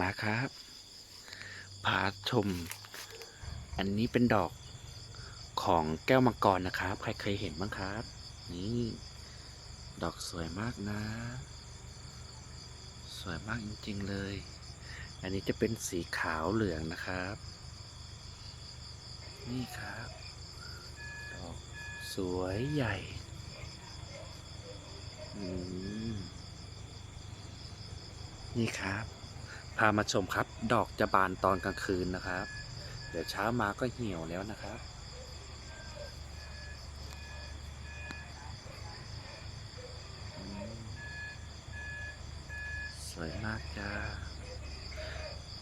มาครับพาชม อันนี้เป็นดอกของแก้วมังกรนะครับ ใครเคยเห็นบ้างครับ นี่ ดอกสวยมากนะ สวยมากจริงๆเลย อันนี้จะเป็นสีขาวเหลืองนะครับ นี่ครับ ดอกสวยใหญ่อืมนี่ครับ พามาชมครับ ดอกจะบานตอนกลางคืนนะครับ เดี๋ยวเช้ามาก็เหี่ยวแล้วนะครับ สวยมากจ้า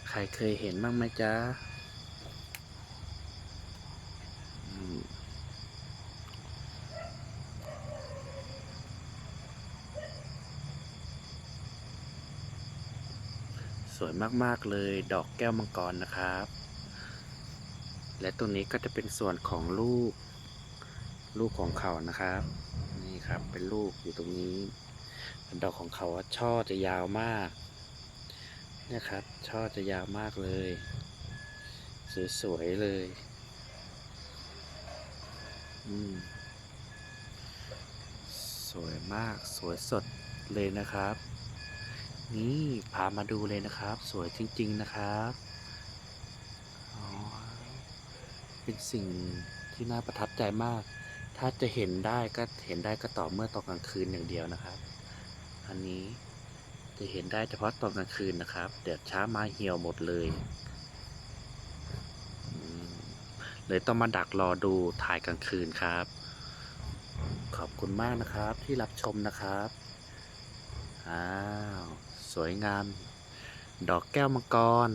ใครเคยเห็นบ้างไหมจ้า วยมากๆเลย ดอกแก้วมังกรนะครับ และตรงนี้ก็จะเป็นส่วนของลูก ลูกของเขานะครับ นี่ครับเป็นลูกอยู่ตรงนี้ ดอกของเขาช่อจะยาวมากนี่ครับ ช่อจะยาวมากเลย สวยๆเลยอืมสวยมากสวยสดเลยนะครับ นี่พามาดูเลยนะครับ สวยจริง ๆนะครับเป็นสิ่งที่น่าประทับใจมาก ถ้าจะเห็นได้ก็เห็นได้ก็ต่อเมื่อตอนกลางคืนอย่างเดียวนะครับ อันนี้จะเห็นได้เฉพาะตอนกลางคืนนะครับ เดี๋ยวช้ามาเหี่ยวหมดเลยเลยต้องมาดักรอดูถ่ายกลางคืนครับ ขอบคุณมากนะครับที่รับชมนะครับ อ้าว สวยงาม ดอกแก้วมังกร